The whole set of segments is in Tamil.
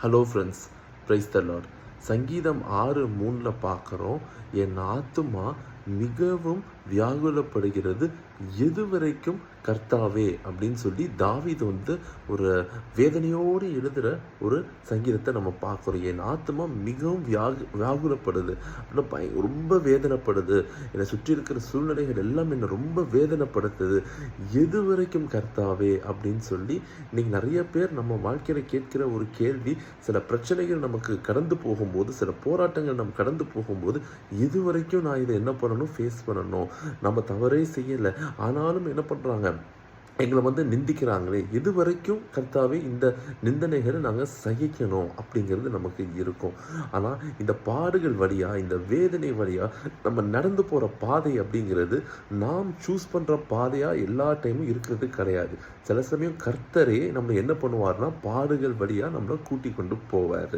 Hello friends praise the lord சங்கீதம் ஆறு மூணில் பார்க்குறோம் என் ஆத்துமா மிகவும் வியாகுலப்படுகிறது எது வரைக்கும் கர்த்தாவே அப்படின்னு சொல்லி தாவிது வந்து ஒரு வேதனையோடு எழுதுகிற ஒரு சங்கீதத்தை நம்ம பார்க்குறோம். என் ஆத்மா மிகவும் வியாகு வியாகுலப்படுது. அப்படின்னா பய ரொம்ப வேதனைப்படுது. என்னை சுற்றி இருக்கிற சூழ்நிலைகள் எல்லாம் என்னை ரொம்ப வேதனைப்படுத்துது. எது வரைக்கும் கர்த்தாவே அப்படின்னு சொல்லி இன்னைக்கு நிறைய பேர் நம்ம வாழ்க்கையில் கேட்கிற ஒரு கேள்வி சில பிரச்சனைகள் நமக்கு கடந்து போகும்போது சில போராட்டங்கள் நம்ம கடந்து போகும்போது இது வரைக்கும் நான் இதை என்ன பண்ணணும் ஃபேஸ் பண்ணணும்? நம்ம தவறே செய்யலை. ஆனாலும் என்ன பண்ணுறாங்க எங்களை வந்து நிந்திக்கிறாங்களே இது வரைக்கும் கர்த்தாவே இந்த நிந்தனைகளை நாங்கள் சகிக்கணும் அப்படிங்கிறது நமக்கு இருக்கும். ஆனால் இந்த பாடுகள் வழியாக இந்த வேதனை வழியாக நம்ம நடந்து போகிற பாதை அப்படிங்கிறது நாம் சூஸ் பண்ணுற பாதையாக எல்லா டைமும் இருக்கிறது கிடையாது. சில சமயம் கர்த்தரே நம்ம என்ன பண்ணுவார்னா பாடுகள் வழியாக நம்மளை கூட்டி கொண்டு போவார்.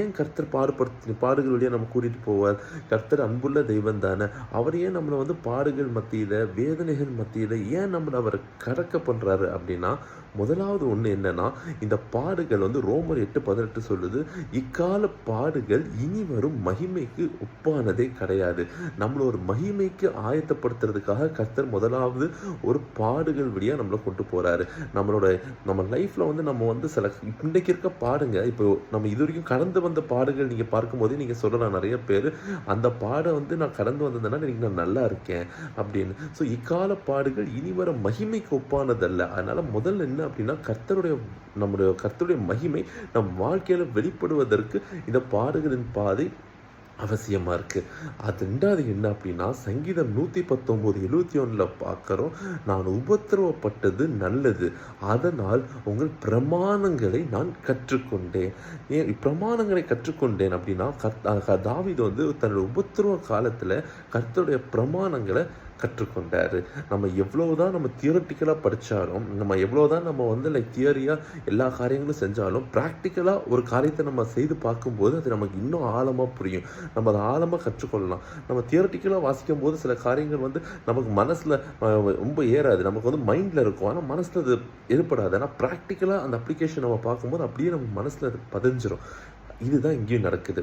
ஏன் கர்த்தர் பாடுபடுத்தி பாடுகள் வழியாக நம்ம கூட்டிகிட்டு போவார்? கர்த்தர் அன்புள்ள தெய்வம் தானே. அவர் ஏன் நம்மளை வந்து பாடுகள் மத்தியில் வேதனைகள் மத்தியில் ஏன் நம்மளை அவர் கடக்க பண்ணுறாரு அப்படின்னா முதலாவது ஒன்று என்னன்னா இந்த பாடுகள் வந்து ரோமர் எட்டு பதினெட்டு சொல்லுது இக்கால பாடுகள் இனி வரும் மகிமைக்கு ஒப்பானதே கிடையாது. நம்மளை ஒரு மகிமைக்கு ஆயத்தப்படுத்துறதுக்காக கர்த்தர் முதலாவது ஒரு பாடுகள் வழியாக நம்மளை கொண்டு போகிறாரு நம்மளோட நம்ம லைஃப்பில் வந்து நம்ம வந்து சில இன்றைக்கு இருக்க பாடுங்க இப்போ நம்ம இது வரைக்கும் கடந்து வந்த பாடுகள் நீங்கள் பார்க்கும்போதே நீங்கள் சொல்லலாம் நிறைய பேர் அந்த பாடை வந்து நான் கடந்து வந்ததுனால இன்னைக்கு நான் நல்லா இருக்கேன் அப்படின்னு. ஸோ இக்கால பாடுகள் இனி வர மகிமைக்கு ஒப்பானதல்ல அதனால முதல்ல என்ன அப்படின்னா கர்த்தருடைய நம்முடைய கர்த்தருடைய மகிமை நம் வாழ்க்கையில் வெளிப்படுவதற்கு இந்த பாடுகளின் பாதை அவசியமாக இருக்குது அது ரெண்டாவது என்ன அப்படின்னா சங்கீதம் நூற்றி பத்தொம்போது எழுபத்தி ஒன்றில் பார்க்குறோம் நான் உபத்திரவப்பட்டது நல்லது. அதனால் உங்கள் பிரமாணங்களை நான் கற்றுக்கொண்டேன். ஏன் பிரமாணங்களை கற்றுக்கொண்டேன் அப்படின்னா கத் தாவிது வந்து தன்னுடைய உபத்திரவ காலத்தில் கர்த்தருடைய பிரமாணங்களை கற்றுக்கொண்டார். நம்ம எவ்வளவுதான் நம்ம தியரட்டிக்கலாக படித்தாலும் நம்ம எவ்வளோதான் நம்ம வந்து லைக் தியரியாக எல்லா காரியங்களும் செஞ்சாலும் ப்ராக்டிக்கலாக ஒரு காரியத்தை நம்ம செய்து பார்க்கும்போது அது நமக்கு இன்னும் ஆழமாக புரியும். நம்ம அதை ஆழமாக கற்றுக்கொள்ளலாம். நம்ம தியரட்டிக்கலாக வாசிக்கும் போது சில காரியங்கள் வந்து நமக்கு மனசில் ரொம்ப ஏறாது. நமக்கு வந்து மைண்டில் இருக்கும். ஆனால் மனசில் அது ஏற்படாது. ஆனால் ப்ராக்டிக்கலாக அந்த அப்ளிகேஷன் நம்ம பார்க்கும்போது அப்படியே நம்ம மனசில் அது பதிஞ்சிடும் இதுதான் இங்கேயும் நடக்குது.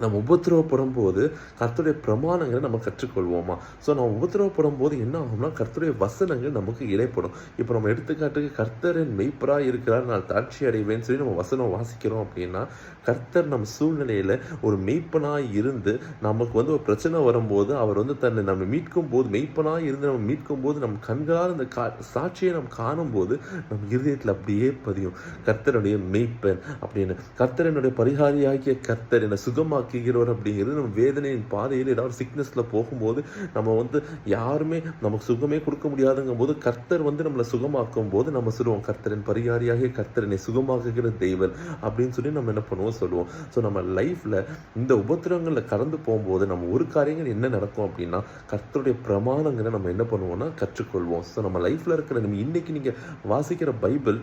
நம்ம உபத்திரவப்படும் போது கர்த்தருடைய பிரமாணங்களை நம்ம கற்றுக்கொள்வோமா? ஸோ நம்ம உபத்திரவப்படும் போது என்ன ஆகும்னா கர்த்தருடைய வசனங்கள் நமக்கு இடைப்படும். இப்போ நம்ம எடுத்துக்காட்டுக்கு கர்த்தரின் மெய்ப்பராக இருக்கிறார் நான் தாட்சி அடைவேன்னு சொல்லி நம்ம வசனம் வாசிக்கிறோம் அப்படின்னா கர்த்தர் நம்ம சூழ்நிலையில் ஒரு மெய்ப்பனாக இருந்து நமக்கு வந்து ஒரு பிரச்சனை வரும்போது அவர் வந்து தன்னை நம்ம மீட்கும் போது மெய்ப்பனாக இருந்து நம்ம மீட்கும் போது நம்ம கண்களால் அந்த கா சாட்சியை நம்ம காணும்போது நம்ம இருதயத்தில் அப்படியே பதியும். கர்த்தருடைய மெய்ப்பன் அப்படின்னு. கர்த்தரனுடைய பரிகாரியாகிய கர்த்தர் என்னை சுகமாக்க ஆக்குகிறவர் அப்படிங்கிறது நம்ம வேதனையின் பாதையில் ஏதாவது சிக்னஸில் போகும்போது நம்ம வந்து யாருமே நமக்கு சுகமே கொடுக்க முடியாதுங்கும் போது கர்த்தர் வந்து நம்மளை சுகமாக்கும் போது நம்ம சொல்லுவோம் கர்த்தரின் பரிகாரியாக கர்த்தரனை சுகமாக்குகிற தெய்வன் அப்படின்னு சொல்லி நம்ம என்ன பண்ணுவோம் சொல்லுவோம். ஸோ நம்ம லைஃப்பில் இந்த உபத்திரங்களில் கடந்து போகும்போது நம்ம ஒரு காரியங்கள் என்ன நடக்கும் அப்படின்னா கர்த்தருடைய பிரமாணங்களை நம்ம என்ன பண்ணுவோம்னா கற்றுக்கொள்வோம். ஸோ நம்ம லைஃப்பில் இருக்கிற நம்ம இன்னைக்கு நீங்கள் வாசிக்கிற பைபிள்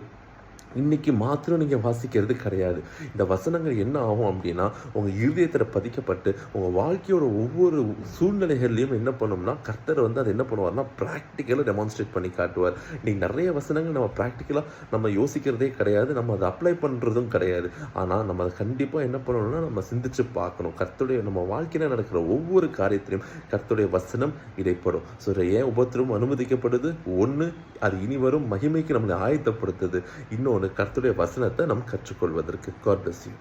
இன்னைக்கு மாத்திரம் நீங்கள் வாசிக்கிறது கிடையாது. இந்த வசனங்கள் என்ன ஆகும் அப்படின்னா உங்கள் இருதயத்தில் பதிக்கப்பட்டு உங்கள் வாழ்க்கையோட ஒவ்வொரு சூழ்நிலைகள்லையும் என்ன பண்ணோம்னா கர்த்தர் வந்து அதை என்ன பண்ணுவார்னா ப்ராக்டிக்கலாக டெமான்ஸ்ட்ரேட் பண்ணி காட்டுவார். இன்னைக்கு நிறைய வசனங்கள் நம்ம ப்ராக்டிக்கலாக நம்ம யோசிக்கிறதே கிடையாது நம்ம அதை அப்ளை பண்ணுறதும் கிடையாது. ஆனால் நம்ம அதை கண்டிப்பாக என்ன பண்ணணும்னா நம்ம சிந்திச்சு பார்க்கணும். கர்த்தருடைய நம்ம வாழ்க்கையில் நடக்கிற ஒவ்வொரு காரியத்திலையும் கர்த்தருடைய வசனம் இடைப்படும். ஸோ ஏன் உபத்திரம் அனுமதிக்கப்படுது? ஒன்று அது இனி வரும் மகிமைக்கு நம்மளை ஆயத்தப்படுத்துது. இன்னொன்று கர்த்துடைய வசனத்தை நாம் கற்றுக்கொள்வதற்கு காட் பிளஸ் யூ